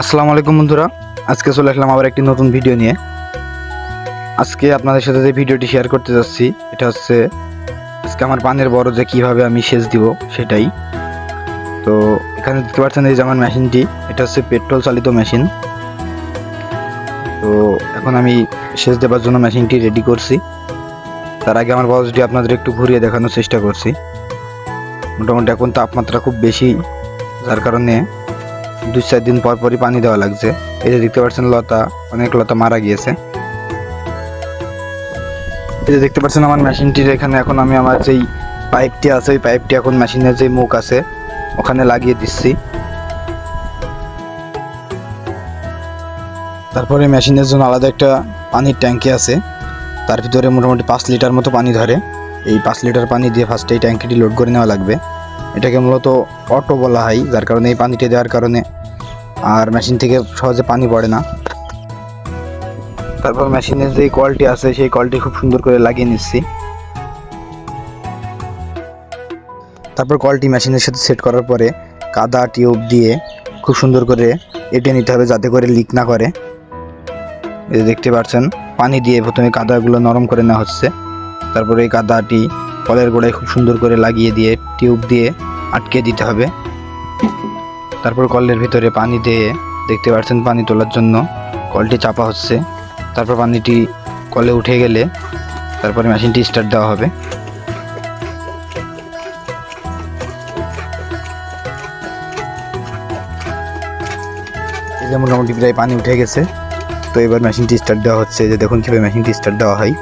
আসসালামু আলাইকুম বন্ধুরা। আজকে চলে আসলাম আবার একটি নতুন ভিডিও নিয়ে। আজকে আপনাদের সাথে যে ভিডিওটি শেয়ার করতে যাচ্ছি, এটা হচ্ছে আজকে আমার পানের বড় যে কীভাবে আমি সেচ দিব সেটাই। তো এখানে দেখতে পাচ্ছেন এই যে আমার মেশিনটি, এটা হচ্ছে পেট্রোল চালিত মেশিন। তো এখন আমি সেচ দেওয়ার জন্য মেশিনটি রেডি করছি। তার আগে আমার বক্সটি আপনাদের একটু ঘুরিয়ে দেখানোর চেষ্টা করছি। মোটামুটি এখন তাপমাত্রা খুব বেশি, যার কারণে দুই চার দিন পর পরই পানি দেওয়া লাগছে। এই যে দেখতে পাচ্ছেন লতা, অনেক লতা মারা গিয়েছে। এই যে দেখতে পাচ্ছেন আমার মেশিনটির এখানে এখন আমি আমার যেই পাইপটি আছে, ওই পাইপটি এখন মেশিনের যে মুখ আছে, ওখানে লাগিয়ে দিচ্ছি। তারপরে মেশিনের জন্য আলাদা একটা পানির ট্যাঙ্কি আছে। তার ভিতরে মোটামুটি পাঁচ লিটার মতো পানি ধরে। এই পাঁচ লিটার পানি দিয়ে ফার্স্টে এই ট্যাঙ্কিটি লোড করে নেওয়া লাগবে। এটাকে মূলত অটো বলা হয়, যার কারণে এই পানিটা দেওয়ার কারণে আর মেশিন থেকে সহজে পানি পড়ে না। তারপর মেশিনের যে কলটি আছে, সেই কলটি খুব সুন্দর করে লাগিয়ে নিচ্ছি। তারপর কলটি মেশিনের সাথে সেট করার পরে কাদা টিউব দিয়ে খুব সুন্দর করে এঁটে নিতে হবে যাতে করে লিক না করে। দেখতে পাচ্ছেন, পানি দিয়ে প্রথমে কাদাগুলো নরম করে নেওয়া হচ্ছে। তারপরে এই কাদাটি কলের গোড়ায় খুব সুন্দর করে লাগিয়ে দিয়ে, টিউব দিয়ে আটকে দিতে হবে। তারপর কলের ভিতরে পানি দিয়ে দেখতে পাচ্ছেন পানি তোলার জন্য কলটি চাপা হচ্ছে। তারপর পানিটি কলে উঠে গেলে তারপরে মেশিনটি স্টার্ট দেওয়া হবে। যে মোটামুটি প্রায় পানি উঠে গেছে, তো এবার মেশিনটি স্টার্ট দেওয়া হচ্ছে। যে দেখুন কীভাবে মেশিনটি স্টার্ট দেওয়া হয়।